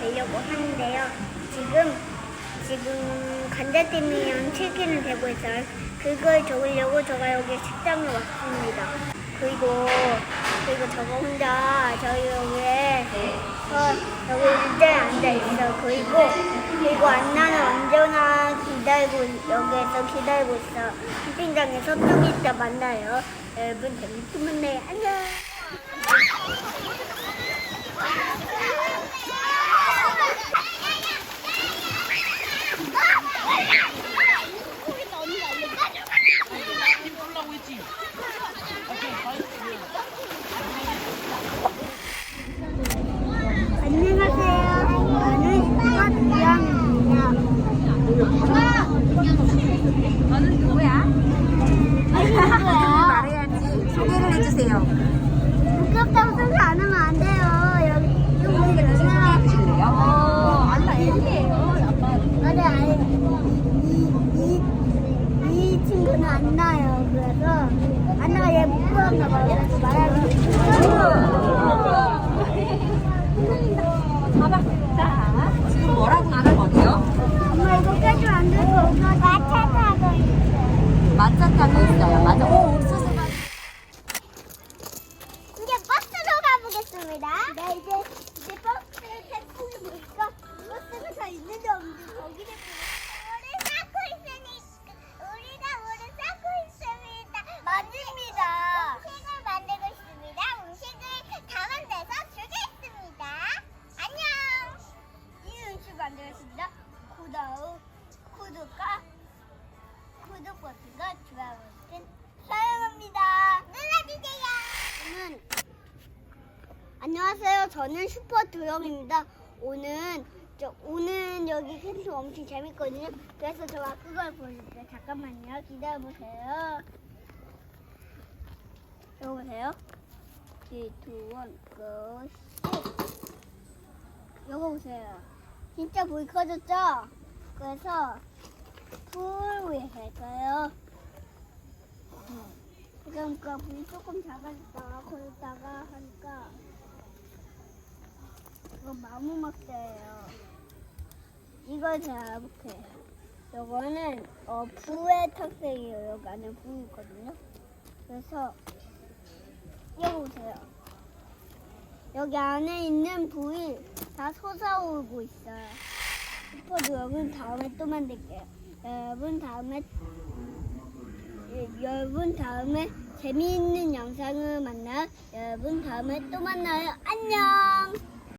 보려고 하는데요. 지금 지금 감자튀김이랑 튀김을 되고 있어요. 그걸 적으려고 제가 여기 식당에 왔습니다. 그리고 그리고 저거 혼자 저희 여기에 어, 여기 의자에 앉아 있어. 그리고 그리고 안나는 언제나 기다리고 여기에서 기다리고 있어. 캠핑장에서 좀 이따 만나요. 여러분 재밌게 만나요. 안녕. 구독, 구독과 구독 버튼과 좋아요 버튼 사용합니다. 눌러주세요. 안녕하세요. 저는 슈퍼 도영입니다. 오늘 저 오늘 여기 캠핑 엄청 재밌거든요. 그래서 제가 그걸 보여줄게요. 잠깐만요. 기다려 보세요. 여기 보세요. 3, 2, 1, go. 이거 보세요. 진짜 불 꺼졌죠? 그래서 불 위에 할 거예요. 지금 그 불이 조금 작아졌다가 커졌다가 하니까 이거 나무 막대예요. 이거 제가 해볼게요. 요거는 어, 부의 특색이에요. 여기 안에 부 있거든요. 그래서 이거 보세요. 여기 안에 있는 부위 다 솟아오르고 있어요. 슈퍼도 여러분 다음에 또 만들게요. 여러분 다음에 예, 여러분 다음에 재미있는 영상을 만나요. 여러분 다음에 또 만나요. 안녕.